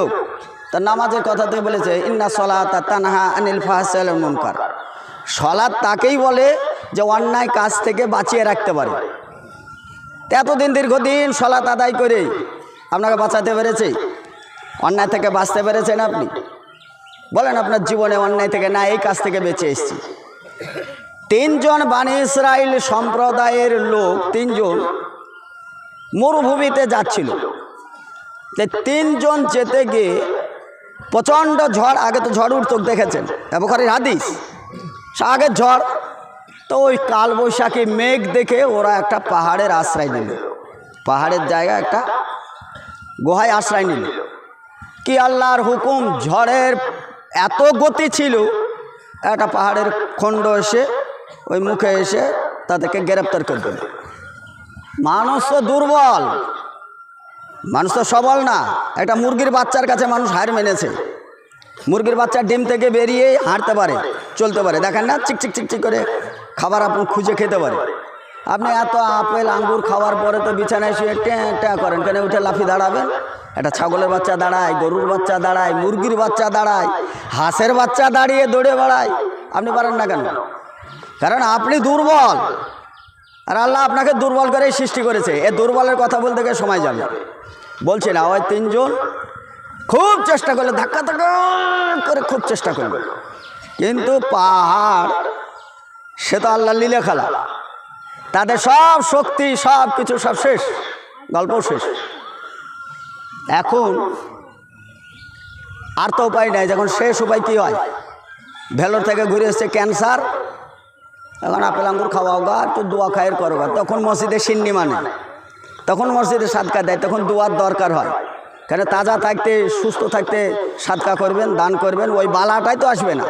লোক তার নামাজের কথাতে বলেছে, ইন্না সলাত তানহা আনিল ফাহসাল মুনকার। সলাৎ তাকেই বলে যে অন্যায় কাজ থেকে বাঁচিয়ে রাখতে পারে। তো এতদিন দীর্ঘদিন সলাৎ আদায় করে আপনাকে বাঁচাতে পেরেছে? অন্যায় থেকে বাঁচতে পেরেছেন আপনি? বলেন আপনার জীবনে অন্যায় থেকে না, এই কাজ থেকে বেঁচে এসেছি। তিনজন বাণী ইসরায়েল সম্প্রদায়ের লোক, তিনজন মরুভূমিতে যাচ্ছিল। তিনজন যেতে গিয়ে প্রচণ্ড ঝড়, আগে তো ঝড় উঠতো দেখেছেন। ব্যবহারের হাদিস। সে আগের ঝড়, তো ওই কালবৈশাখী মেঘ দেখে ওরা একটা পাহাড়ের আশ্রয় নিল। পাহাড়ের জায়গায় একটা গুহায় আশ্রয় নিল। কি আল্লাহর হুকুম? ঝড়ের এত গতি ছিল, একটা পাহাড়ের খণ্ড এসে, ওই মুখে এসে তাদেরকে গ্রেপ্তার করে দিল। মানুষ তো দুর্বল। মানুষ তো সবল না। একটা মুরগির বাচ্চার কাছে মানুষ হার মেনেছে। মুরগির বাচ্চা ডিম থেকে বেরিয়ে হাঁটতে পারে, চলতে পারে। দেখেন না, চিক চিক চিক চিক করে খাবার আপনি খুঁজে খেতে পারে। আপনি এত আপেল, আঙ্গুর খাওয়ার পরে তো বিছানায় শুয়ে ট্যাঁ ট্যাঁ করেন। কেন উঠে লাফি দাঁড়াবেন? একটা ছাগলের বাচ্চা দাঁড়ায়, গরুর বাচ্চা দাঁড়ায়, মুরগির বাচ্চা দাঁড়ায়, হাঁসের বাচ্চা দাঁড়িয়ে দৌড়ে বেড়ায়। আপনি পারেন না কেন? কারণ আপনি দুর্বল। আর আল্লাহ আপনাকে দুর্বল করেই সৃষ্টি করেছে। এ দুর্বলের কথা বলতে গিয়ে সময় যাবে। বলছি না ওই তিনজন খুব চেষ্টা করল, ধাক্কা ধাক্কা করে খুব চেষ্টা করল কিন্তু পাহাড়, সে তো আল্লাহ লীলে খেলা। তাদের সব শক্তি, সব কিছু, সব শেষ। গল্প শেষ। এখন আর তো উপায় নাই, যখন শেষ উপায় কী হয়? ভেলোর থেকে ঘুরে এসছে ক্যান্সার এখন আপেল, আঙ্গুর খাওয়াও গা, একটু দোয়া খায়ের করো গা। তখন মসজিদে সিন্নি মানে। তখন মসজিদে সাদকা দেয়, তখন দোয়ার দরকার হয়। কেন তাজা থাকতে, সুস্থ থাকতে সাদকা করবেন, দান করবেন, ওই বালাটাই তো আসবে না।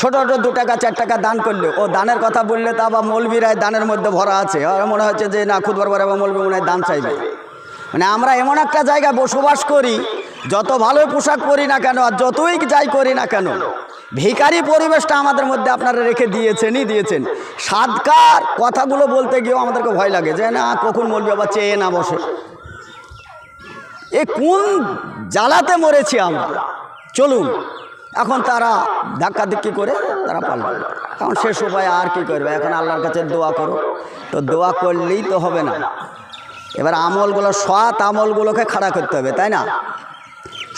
ছোট ছোট দু টাকা, চার টাকা দান করলে ও দানের কথা বললে তা আবার মৌলবীরাই দানের মধ্যে ভরা আছে। মনে হচ্ছে যে না, খুদ বরবার মৌলবী মনে হয় দান চাইবে। মানে আমরা এমন একটা জায়গায় বসবাস করি, যত ভালোই পোশাক পরি না কেন, আর যতই যাই করি না কেন ভিখারি পরিবেশটা আমাদের মধ্যে আপনারা রেখে দিয়েছেনই দিয়েছেন। সাদকার কথাগুলো বলতে গিয়েও আমাদেরকে ভয় লাগে যে, না, কখন বলবি আবার চেয়ে না বসে। এ কোন জ্বালাতে মরেছি আমরা? চলুন, এখন তারা ধাক্কা ধিক্কি করে তারা পারল এখন শেষ উপায় আর কি করবে? এখন আল্লাহর কাছে দোয়া করো। তো দোয়া করলেই তো হবে না। এবার আমলগুলো, সৎ আমলগুলোকে খাড়া করতে হবে, তাই না?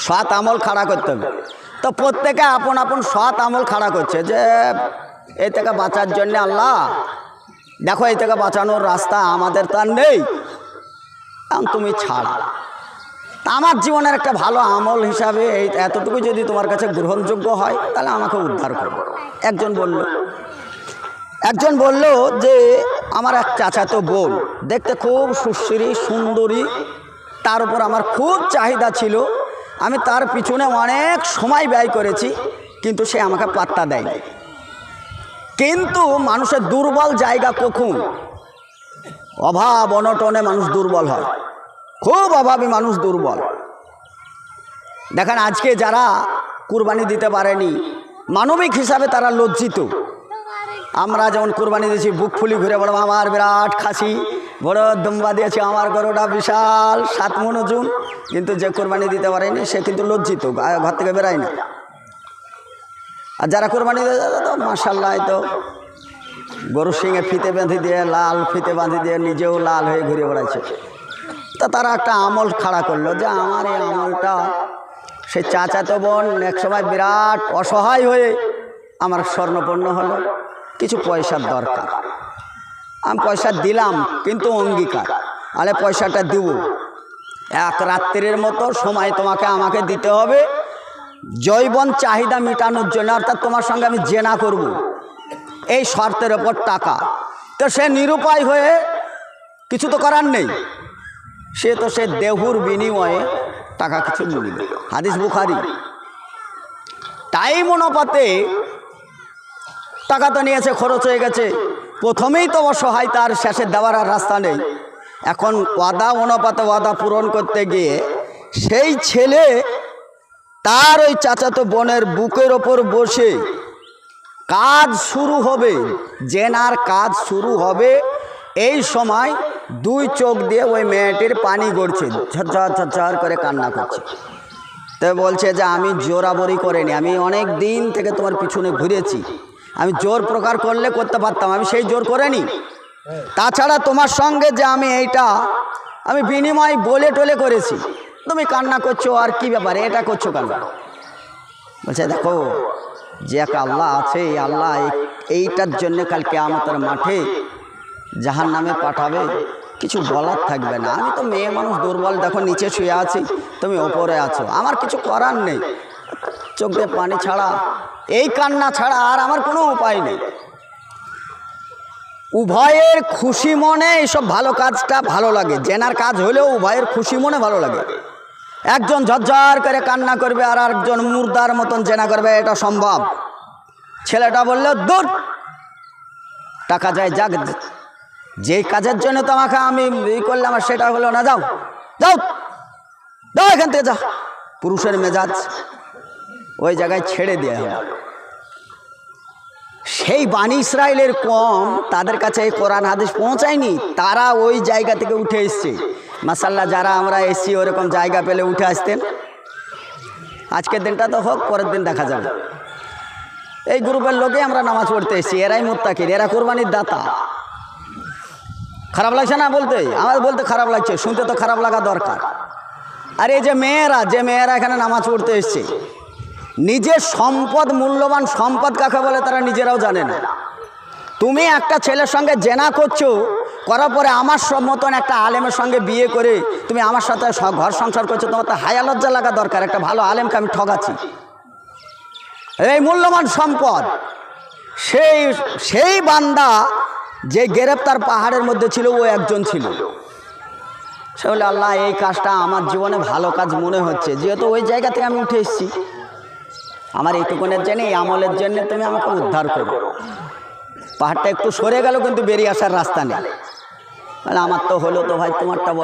সৎ আমল খাড়া করতে হবে। তো প্রত্যেকে আপন আপন সৎ আমল খাড়া করছে যে এই থেকে বাঁচার জন্যে আল্লাহ, দেখো এই থেকে বাঁচানোর রাস্তা আমাদের তো আর নেই তুমি ছাড়া। আমার জীবনের একটা ভালো আমল হিসাবে এই এতটুকু যদি তোমার কাছে গ্রহণযোগ্য হয়, তাহলে আমাকে উদ্ধার করো। একজন বলল একজন বলল যে, আমার এক চাচাতো বোন, দেখতে খুব সুশ্রী, সুন্দরী, তার উপর আমার খুব চাহিদা ছিল আমি তার পিছনে অনেক সময় ব্যয় করেছি, কিন্তু সে আমাকে পাত্তা দেয়নি। কিন্তু মানুষের দুর্বল জায়গা কখন? অভাব, অনটনে মানুষ দুর্বল হয়। খুব অভাবী মানুষ দুর্বল। দেখেন, আজকে যারা কুরবানি দিতে পারেনি, মানবিক হিসাবে তারা লজ্জিত। আমরা যেমন কুরবানি দিয়েছি, বুক ফুলি ঘুরে বড় আমার বিরাট খাসি, বড় দুম্বা দিয়েছি, আমার গরুটা বিশাল, সাত মন কিন্তু যে কোরবানি দিতে পারেনি, সে কিন্তু লজ্জিত ঘর থেকে বেরায় না। আর যারা কোরবানি দিয়ে তো মাসাল্লাহ তো গরুর সিংয়ে ফিতে বেঁধে দিয়ে, লাল ফিতে বাঁধে দিয়ে নিজেও লাল হয়ে ঘুরে বেড়াচ্ছে তা তারা একটা আমল খাড়া করল যে, আমার এই আমলটা সে চাচাতো বোন এক সময় বিরাট অসহায় হয়ে আমার স্বর্ণপন্ন হলো। কিছু পয়সার দরকার। আমি পয়সা দিলাম, কিন্তু অঙ্গীকার। আরে পয়সাটা দিব। এক রাত্রির মতো সময় তোমাকে আমাকে দিতে হবে। জৈবন চাহিদা মেটানোর জন্য, অর্থাৎ তোমার সঙ্গে আমি জেনা করব। এই শর্তের ওপর টাকা। তো সে নিরুপায় হয়ে কিছু তো করার নেই। সে তো সে দেহুর বিনিময়ে টাকা কিছু নিল। হাদিস বুখারি। টাইম অনুপাতে টাকা তো নিয়েছে, খরচ হয়ে গেছে। প্রথমেই তো অসহায়, তার শেষে দেওয়ার আর রাস্তা নেই। এখন ওয়াদা অনুপাতে ওয়াদা পূরণ করতে গিয়ে সেই ছেলে তার ওই চাচাতো বোনের বুকের ওপর বসে কাজ শুরু হবে, জেনার কাজ শুরু হবে। এই সময় দুই চোখ দিয়ে ওই মেয়েটির পানি গড়ছে ঝরঝর করে কান্না করছে। তো বলছে যে, আমি জোরাবরি করিনি, আমি অনেক দিন থেকে তোমার পিছনে ঘুরেছি। আমি জোর প্রকার করলে করতে পারতাম, আমি সেই জোর করিনি। তাছাড়া তোমার সঙ্গে যে আমি এইটা, আমি বিনিময় বলে টলে করেছি। তুমি কান্না করছ, আর কি ব্যাপারে? এটা করছ কেন? বলছে, দেখো, যে এক আল্লাহ আছে, এই আল্লাহ এই- এইটার জন্য কালকে আমাদের মাঠে জাহান নামে পাঠাবে। কিছু বলার থাকবে না। আমি তো মেয়ে মানুষ দুর্বল, দেখো, নিচে শুয়ে আছি, তুমি ওপরে আছো। আমার কিছু করার নেই। চোখ দিয়ে পানি ছাড়া, এই কান্না ছাড়া আর আমার কোনো উপায় নেই। উভয়ের খুশি মনে এইসব ভালো কাজটা ভালো লাগে। জেনার কাজ হলেও উভয়ের খুশি মনে ভালো লাগে। একজন ঝরঝর করে কান্না করবে আর একজন মুর্দার মতন জেনা করবে, এটা সম্ভব। ছেলেটা বলল, দূর, টাকা যায় যাক। যে কাজের জন্য তোমাকে আমি ই করলাম আর সেটা হলো না, যাও যাও যাও এখান থেকে যাও পুরুষের মেজাজ ওই জায়গায় ছেড়ে দেওয়া সেই বাণী ইসরায়েলের কম তাদের কাছে এই কোরআন হাদিস পৌঁছায়নি, তারা ওই জায়গা থেকে উঠে এসছে। মাসাল্লাহ, যারা আমরা এসছি, ওরকম জায়গা পেলে উঠে আসতেন। আজকের দিনটা তো হোক, পরের দিন দেখা যাবে। এই গ্রুপের লোকে আমরা নামাজ পড়তে এসেছি, এরাই মোত্তাকির, এরা কোরবানির দাতা। খারাপ লাগছে না বলতে? আমার বলতে খারাপ লাগছে, শুনতে তো খারাপ লাগা দরকার। আর এই যে মেয়েরা যে মেয়েরা এখানে নামাজ পড়তে এসছে নিজের সম্পদ মূল্যবান সম্পদ কাকে বলে তারা নিজেরাও জানে না। তুমি একটা ছেলের সঙ্গে জেনা করছ, করার পরে আমার সব মতন একটা আলেমের সঙ্গে বিয়ে করে তুমি আমার সাথে ঘর সংসার করছ, তোমার তো হায়া লজ্জা লাগা দরকার, একটা ভালো আলেমকে আমি ঠগাচ্ছি। এই মূল্যবান সম্পদ, সেই সেই বান্দা যে গ্রেপ্তার পাহাড়ের মধ্যে ছিল, ও একজন ছিল। সে বলে, আল্লাহ, এই কাজটা আমার জীবনে ভালো কাজ মনে হচ্ছে। যেহেতু ওই জায়গা থেকে আমি উঠে এসেছি আমার এইটুকুনের জন্য, এই আমলের জন্য তুমি আমাকে উদ্ধার করো পাহাড়টা একটু সরে গেল, কিন্তু বেরিয়ে আসার রাস্তা নেই মানে আমার তো হলো তো ভাই, তোমারটা।